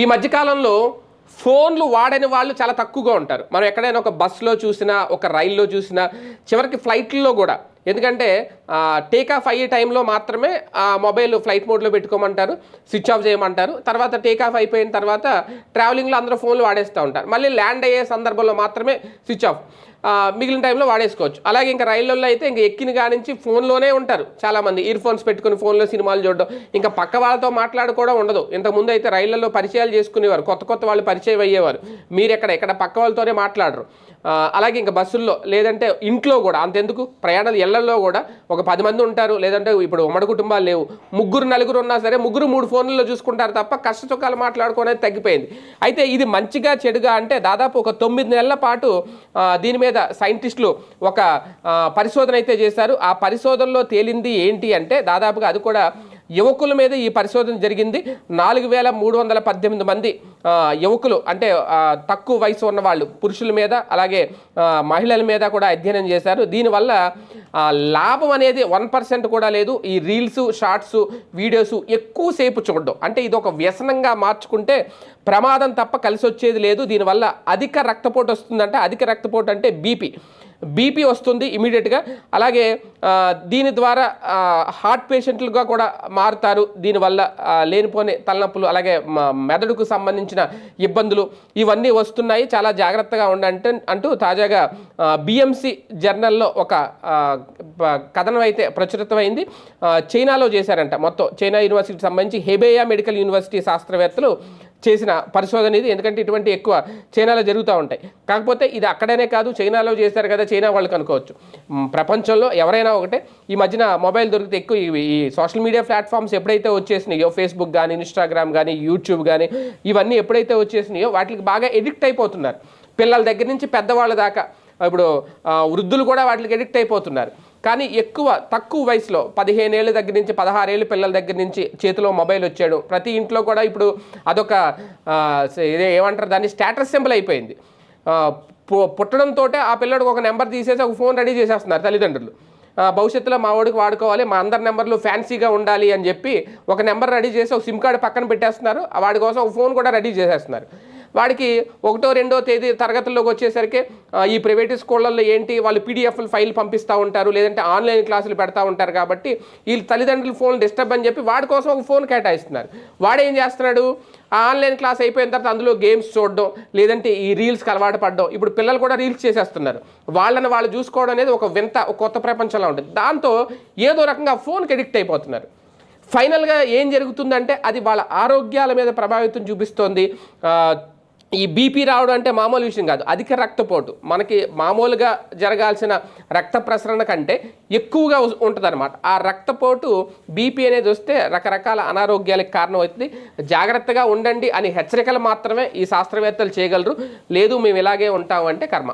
ఈ మధ్యకాలంలో ఫోన్లు వాడని వాళ్ళు చాలా తక్కువగా ఉంటారు. మనం ఎక్కడైనా ఒక బస్సులో చూసినా ఒక రైల్లో చూసినా చివరికి ఫ్లైట్లో కూడా. ఎందుకంటే టేక్ ఆఫ్ అయ్యే టైంలో మాత్రమే ఆ మొబైల్ ఫ్లైట్ మోడ్లో పెట్టుకోమంటారు స్విచ్ ఆఫ్ చేయమంటారు. తర్వాత టేక్ ఆఫ్ అయిపోయిన తర్వాత ట్రావెలింగ్లో అందరూ ఫోన్లు వాడేస్తూ ఉంటారు. మళ్ళీ ల్యాండ్ అయ్యే సందర్భంలో మాత్రమే స్విచ్ ఆఫ్. మిగిలిన టైంలో వాడేసుకోవచ్చు. అలాగే ఇంకా రైళ్ళల్లో అయితే ఇంకా ఎక్కిన కానించి ఫోన్లోనే ఉంటారు చాలామంది. ఇయర్ ఫోన్స్ పెట్టుకుని ఫోన్లో సినిమాలు చూడడం. ఇంకా పక్క వాళ్ళతో మాట్లాడుకోవడం ఉండదు. ఇంతకుముందు అయితే రైళ్ళలో పరిచయాలు చేసుకునేవారు. కొత్త కొత్త వాళ్ళు పరిచయం అయ్యేవారు. మీరు ఎక్కడ ఎక్కడ పక్క వాళ్ళతోనే మాట్లాడరు. అలాగే ఇంకా బస్సుల్లో లేదంటే ఇంట్లో కూడా అంతెందుకు? ప్రయాణాలు ఇళ్ళలో కూడా ఒక పది మంది ఉంటారు. లేదంటే ఇప్పుడు ఉమ్మడి కుటుంబాలు లేవు. ముగ్గురు నలుగురు ఉన్నా సరే ముగ్గురు మూడు ఫోన్లలో చూసుకుంటారు తప్ప కష్ట సుఖాలు తగ్గిపోయింది. అయితే ఇది మంచిగా చెడుగా అంటే దాదాపు ఒక తొమ్మిది నెలల పాటు దీని మీద సైంటిస్టులు ఒక పరిశోధన అయితే చేశారు. ఆ పరిశోధనలో తేలింది ఏంటి అంటే దాదాపుగా అది కూడా యువకుల మీద ఈ పరిశోధన జరిగింది. నాలుగు వేల మూడు వందల పద్దెనిమిది మంది యువకులు అంటే తక్కువ వయసు ఉన్న వాళ్ళు పురుషుల మీద అలాగే మహిళల మీద కూడా అధ్యయనం చేశారు. దీనివల్ల లాభం అనేది వన్ పర్సెంట్ కూడా లేదు. ఈ రీల్స్ షార్ట్స్ వీడియోస్ ఎక్కువసేపు చూడడం. అంటే ఇది ఒక వ్యసనంగా మార్చుకుంటే ప్రమాదం తప్ప కలిసి వచ్చేది లేదు. దీనివల్ల అధిక రక్తపోటు వస్తుందంటే అధిక రక్తపోటు అంటే బీపీ. బీపీ వస్తుంది ఇమీడియట్గా అలాగే దీని ద్వారా హార్ట్ పేషెంట్లుగా కూడా మారుతారు. దీనివల్ల లేనిపోని తలనొప్పులు అలాగే మెదడుకు సంబంధించిన ఇబ్బందులు ఇవన్నీ వస్తున్నాయి. చాలా జాగ్రత్తగా ఉండంటే అంటూ తాజాగా బిఎంసి జర్నల్లో ఒక కథనం అయితే ప్రచురితమైంది. చైనాలో చేశారంట. మొత్తం చైనా యూనివర్సిటీకి సంబంధించి హెబేయా మెడికల్ యూనివర్సిటీ శాస్త్రవేత్తలు చేసిన పరిశోధన ఇది ఎందుకంటే ఇటువంటి ఎక్కువ చైనాలో జరుగుతూ ఉంటాయి. కాకపోతే ఇది అక్కడనే కాదు చైనాలో చేస్తారు కదా చైనా వాళ్ళు కనుకోవచ్చు ప్రపంచంలో ఎవరైనా ఒకటే ఈ మధ్యన మొబైల్ దొరికితే ఎక్కువ ఇవి- ఈ సోషల్ మీడియా ప్లాట్ఫామ్స్ ఎప్పుడైతే వచ్చేసినాయో ఫేస్బుక్ కానీ ఇన్స్టాగ్రామ్ కానీ యూట్యూబ్ కానీ ఇవన్నీ ఎప్పుడైతే వచ్చేసినాయో వాటికి బాగా ఎడిక్ట్ అయిపోతున్నారు. పిల్లల దగ్గర నుంచి పెద్దవాళ్ళ దాకా ఇప్పుడు వృద్ధులు కూడా వాటికి ఎడిక్ట్ అయిపోతున్నారు. కానీ ఎక్కువ తక్కువ వయసులో పదిహేను ఏళ్ళ దగ్గర నుంచి పదహారేళ్ళ పిల్లల దగ్గర నుంచి చేతిలో మొబైల్ వచ్చాడు. ప్రతి ఇంట్లో కూడా ఇప్పుడు అదొక ఇదే ఏమంటారు దాన్ని స్టేటస్ సింబల్ అయిపోయింది. పుట్టడంతో ఆ పిల్లడికి ఒక నెంబర్ తీసేసి ఒక ఫోన్ రెడీ చేసేస్తున్నారు తల్లిదండ్రులు. భవిష్యత్తులో మా వాడికి వాడుకోవాలి మా అందరి నెంబర్లు ఫ్యాన్సీగా ఉండాలి అని చెప్పి ఒక నెంబర్ రెడీ చేసి ఒక సిమ్ కార్డు పక్కన పెట్టేస్తున్నారు. వాడి కోసం ఒక ఫోన్ కూడా రెడీ చేసేస్తున్నారు. వాడికి ఒకటో రెండో తేదీ తరగతుల్లోకి వచ్చేసరికి ఈ ప్రైవేట్ స్కూళ్ళల్లో ఏంటి వాళ్ళు పీడిఎఫ్లు ఫైల్ పంపిస్తూ ఉంటారు లేదంటే ఆన్లైన్ క్లాసులు పెడతా ఉంటారు కాబట్టి వీళ్ళు తల్లిదండ్రులు ఫోన్ డిస్టర్బ్ అని చెప్పి వాడి కోసం ఒక ఫోన్ కేటాయిస్తున్నారు. వాడేం చేస్తున్నాడు? ఆన్లైన్ క్లాస్ అయిపోయిన తర్వాత అందులో గేమ్స్ చూడడం లేదంటే ఈ రీల్స్కి అలవాటు పడడం ఇప్పుడు పిల్లలు కూడా రీల్స్ చేసేస్తున్నారు. వాళ్ళని వాళ్ళు చూసుకోవడం అనేది ఒక వింత ఒక కొత్త ప్రపంచంలో ఉంటుంది. దాంతో ఏదో రకంగా ఫోన్కి ఎడిక్ట్ అయిపోతున్నారు. ఫైనల్గా ఏం జరుగుతుందంటే అది వాళ్ళ ఆరోగ్యాల మీద ప్రభావితం చూపిస్తోంది. ఈ బీపీ రావడం అంటే మామూలు విషయం కాదు. అధిక రక్తపోటు. మనకి మామూలుగా జరగాల్సిన రక్త ప్రసరణ కంటే ఎక్కువగా ఉంటుందన్నమాట. ఆ రక్తపోటు బీపీ అనేది వస్తే రకరకాల అనారోగ్యాలకు కారణం అవుతుంది జాగ్రత్తగా ఉండండి అని హెచ్చరికలు మాత్రమే ఈ శాస్త్రవేత్తలు చేయగలరు. లేదు మేము ఇలాగే ఉంటామంటే కర్మ.